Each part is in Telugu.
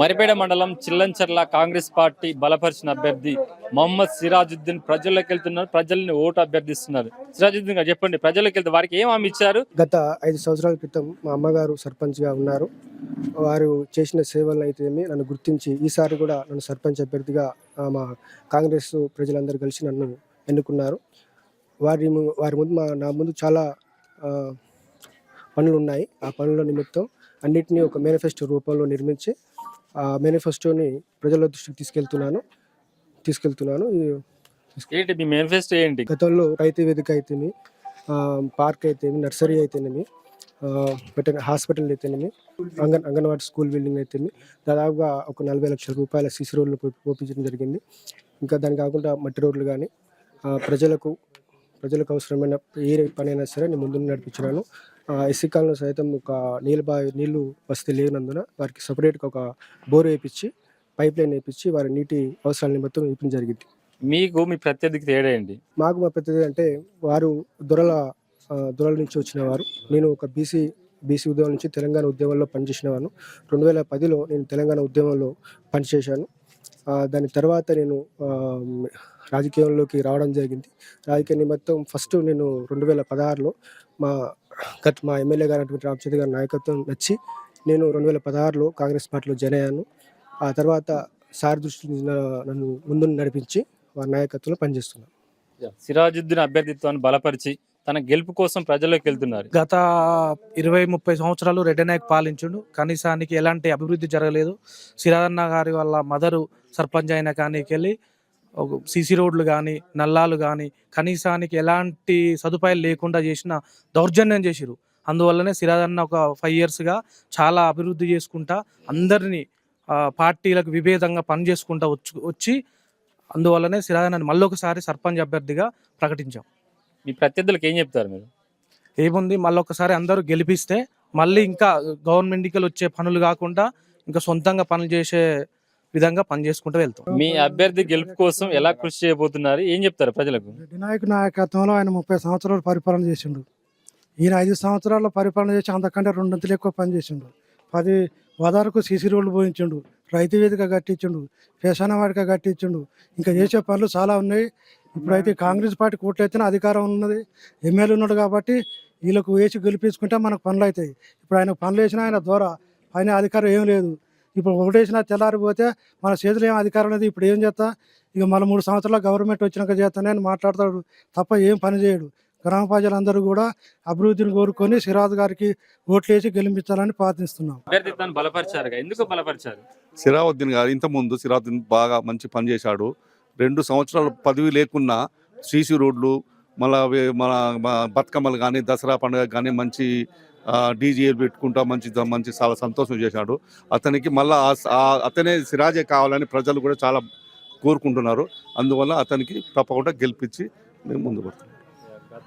మరిపేడ మండలం చిల్లంచర్ల కాంగ్రెస్ పార్టీ బలపరిచిన అభ్యర్థి మొహమ్మద్ సిరాజుద్దీన్ ప్రజల్లోకి వెళ్తున్నారు ప్రజల్ని ఓటు అభ్యర్థిస్తున్నారు. సిరాజుద్దీన్ గారు చెప్పండి ప్రజల్లోకి వెళ్తే వారికి ఏం హామీ ఇచ్చారు? గత ఐదు సంవత్సరాల క్రితం మా అమ్మగారు సర్పంచ్గా ఉన్నారు. వారు చేసిన సేవలను అయితే నన్ను గుర్తించి ఈసారి కూడా నన్ను సర్పంచ్ అభ్యర్థిగా మా కాంగ్రెస్ ప్రజలందరూ కలిసి నన్ను ఎన్నుకున్నారు. వారి వారి ముందు మా నా ముందు చాలా పనులు ఉన్నాయి. ఆ పనుల నిమిత్తం అన్నిటినీ ఒక మేనిఫెస్టో రూపంలో నిర్మించి ఆ మేనిఫెస్టోని ప్రజల దృష్టికి తీసుకెళ్తున్నాను. తీసుకెళ్తున్నాను. ఏంటి మీ మేనిఫెస్టో ఏంటి? గతంలో రైతు వేదిక అయితేమి పార్క్ అయితేమి నర్సరీ అయితేనేమి హాస్పిటల్ అయితేనేమి అంగన్ అంగన్వాడీ స్కూల్ బిల్డింగ్ అయితేమి దాదాపుగా ఒక నలభై లక్షల రూపాయల సిసి రోడ్లు పోపించడం జరిగింది. ఇంకా దాని కాకుండా మట్టి రోడ్లు కానీ ప్రజలకు ప్రజలకు అవసరమైన ఏ పనైనా సరే నేను ముందు నడిపించినాను. ఎస్సీ కాలంలో సైతం ఒక నీళ్ళు బా నీళ్ళు వసతి లేనందున వారికి సపరేట్గా ఒక బోర్ వేయించి పైప్ లైన్ వేయించి వారి నీటి అవసరాల నిమిత్తం వేయడం జరిగింది. మీకు మీ ప్రత్యర్థికి తేడా ఏంటి? మాకు మా పెద్దది అంటే వారు దొరల దొరల నుంచి వచ్చిన వారు. నేను ఒక బీసీ బీసీ ఉద్యమం నుంచి తెలంగాణ ఉద్యమంలో పనిచేసిన వాను. రెండు వేల పదిలో నేను తెలంగాణ ఉద్యమంలో పనిచేశాను. దాని తర్వాత నేను రాజకీయంలోకి రావడం జరిగింది. రాజకీయ నిమిత్తం ఫస్ట్ నేను రెండు వేల పదహారులో మా గత మా ఎమ్మెల్యే గారు అటువంటి రామచంద్ర గారి నాయకత్వం నచ్చి నేను రెండు వేల పదహారులో కాంగ్రెస్ పార్టీలో జాయిన్ అయ్యాను. ఆ తర్వాత సార్ దృష్టి నన్ను ముందు నడిపించి వారి నాయకత్వంలో పనిచేస్తున్నాను. సిరాజుద్దీన్ అభ్యర్థిత్వాన్ని బలపరిచి తన గెలుపు కోసం ప్రజల్లోకి వెళ్తున్నారు. గత ఇరవై ముప్పై సంవత్సరాలు రెడ్డి నాయక్ పాలించుండు. కనీసానికి ఎలాంటి అభివృద్ధి జరగలేదు. సిరాజన్న గారి వాళ్ళ మదరు సర్పంచ్ అయిన కానీకెళ్ళి సిసి సీసీ రోడ్లు కానీ నల్లాలు కానీ కనీసానికి ఎలాంటి సదుపాయాలు లేకుండా చేసిన దౌర్జన్యం చేసిరు అందువల్లనే సిరాజన్న ఒక ఫైవ్ ఇయర్స్గా చాలా అభివృద్ధి చేసుకుంటా అందరినీ పార్టీలకు విభేదంగా పనిచేసుకుంటా వచ్చి వచ్చి అందువల్లనే సిరాజన్నని మళ్ళొకసారి సర్పంచ్ అభ్యర్థిగా ప్రకటించాం. మీ ప్రత్యర్థులకు ఏం చెప్తారు మీరు? ఏముంది మళ్ళీ ఒకసారి అందరూ గెలిపిస్తే మళ్ళీ ఇంకా గవర్నమెంట్ ఎన్నికలు వచ్చే పనులు కాకుండా ఇంకా సొంతంగా పనులు చేసే విధంగా పని చేసుకుంటూ వెళ్తాం. మీ అభ్యర్థి గెలుపు కోసం ఎలా కృషి చేయబోతున్నారు? ఏం చెప్తారు ప్రజలకు? రెడ్డి నాయక్ నాయకత్వంలో ఆయన ముప్పై సంవత్సరాలు పరిపాలన చేసిండు. ఈయన ఐదు సంవత్సరాల పరిపాలన చేసి అంతకంటే రెండొంతులు ఎక్కువ పని చేసిండు. పది వదారకు సీసీ రోడ్లు పోయించిండు. రైతు వేదిక కట్టించిండు. పేషాన వాడిక కట్టించిండు. ఇంకా చేసే పనులు చాలా ఉన్నాయి. ఇప్పుడైతే కాంగ్రెస్ పార్టీ కోట్లయితేనే అధికారం ఉన్నది ఎమ్మెల్యే ఉన్నాడు కాబట్టి వీళ్ళకు వేసి గెలిపించుకుంటే మనకు పనులు అవుతాయి. ఇప్పుడు ఆయన పనులు వేసినా ఆయన ద్వారా ఆయన అధికారం ఏం లేదు. ఇప్పుడు ఒకటేసినా తెల్లారిపోతే మన చేతిలో ఏం అధికారం లేదు ఇప్పుడు ఏం చేస్తా? ఇక మళ్ళీ మూడు సంవత్సరాల గవర్నమెంట్ వచ్చినాక చేస్తానే అని మాట్లాడతాడు తప్ప ఏం పని చేయడు. గ్రామ ప్రజలందరూ కూడా అభివృద్ధిని కోరుకొని సిరాజ్ గారికి ఓట్లేసి గెలిపించాలని ప్రార్థిస్తున్నాం. బలపరిచారు ఎందుకు బలపరిచారు? సిరావుద్దీన్ గారు ఇంతకుముందు సిరావుద్దీన్ బాగా మంచి పని చేశాడు. రెండు సంవత్సరాలు పదవి లేకున్నా సీసీ రోడ్లు మళ్ళా మన బతుకమ్మలు కానీ దసరా పండుగ కానీ మంచి డీజేలు పెట్టుకుంటా మంచి మంచి చాలా సంతోషం చేశాడు. అతనికి మళ్ళా అతనే సిరాజే కావాలని ప్రజలు కూడా చాలా కోరుకుంటున్నారు. అందువల్ల అతనికి తప్పకుండా గెలిపించి మేము ముందు పడుతున్నాం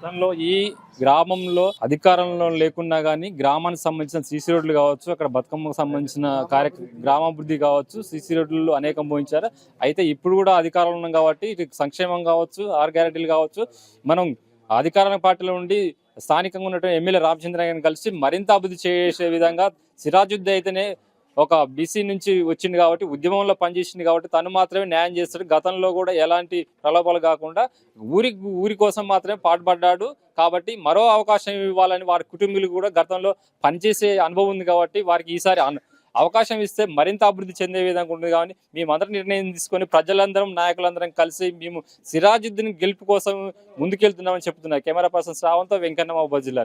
గతంలో ఈ గ్రామంలో అధికారంలో లేకున్నా కానీ గ్రామానికి సంబంధించిన సీసీ రోడ్లు కావచ్చు అక్కడ బతుకమ్మకు సంబంధించిన కార్య గ్రామాభివృద్ధి కావచ్చు సీసీ రోడ్లు అనేకం పోయించారు. అయితే ఇప్పుడు కూడా అధికారంలో ఉన్నాం కాబట్టి సంక్షేమం కావచ్చు ఆర్ గ్యారెంటీలు కావచ్చు మనం అధికార పార్టీలో ఉండి స్థానికంగా ఉన్నటువంటి ఎమ్మెల్యే రామచంద్ర గారిని కలిసి మరింత అభివృద్ధి చేసే విధంగా సిరాజుద్దీ అయితేనే ఒక బీసీ నుంచి వచ్చింది కాబట్టి ఉద్యమంలో పనిచేసింది కాబట్టి తను మాత్రమే న్యాయం చేస్తాడు. గతంలో కూడా ఎలాంటి ప్రలోభాలు కాకుండా ఊరి ఊరి కోసం మాత్రమే పాటుపడ్డాడు కాబట్టి మరో అవకాశం ఇవ్వాలని వారి కుటుంబీలు కూడా గతంలో పనిచేసే అనుభవం ఉంది కాబట్టి వారికి ఈసారి అన్- అవకాశం ఇస్తే మరింత అభివృద్ధి చెందే విధంగా ఉంటుంది కానీ మేమందరం నిర్ణయం తీసుకొని ప్రజలందరం నాయకులందరం కలిసి మేము సిరాజుద్దీన్ గెలుపు కోసం ముందుకెళ్తున్నామని చెప్తున్నారు. కెమెరా పర్సన్ శ్రావంతో వెంకన్న మహబూబ్ జిల్లా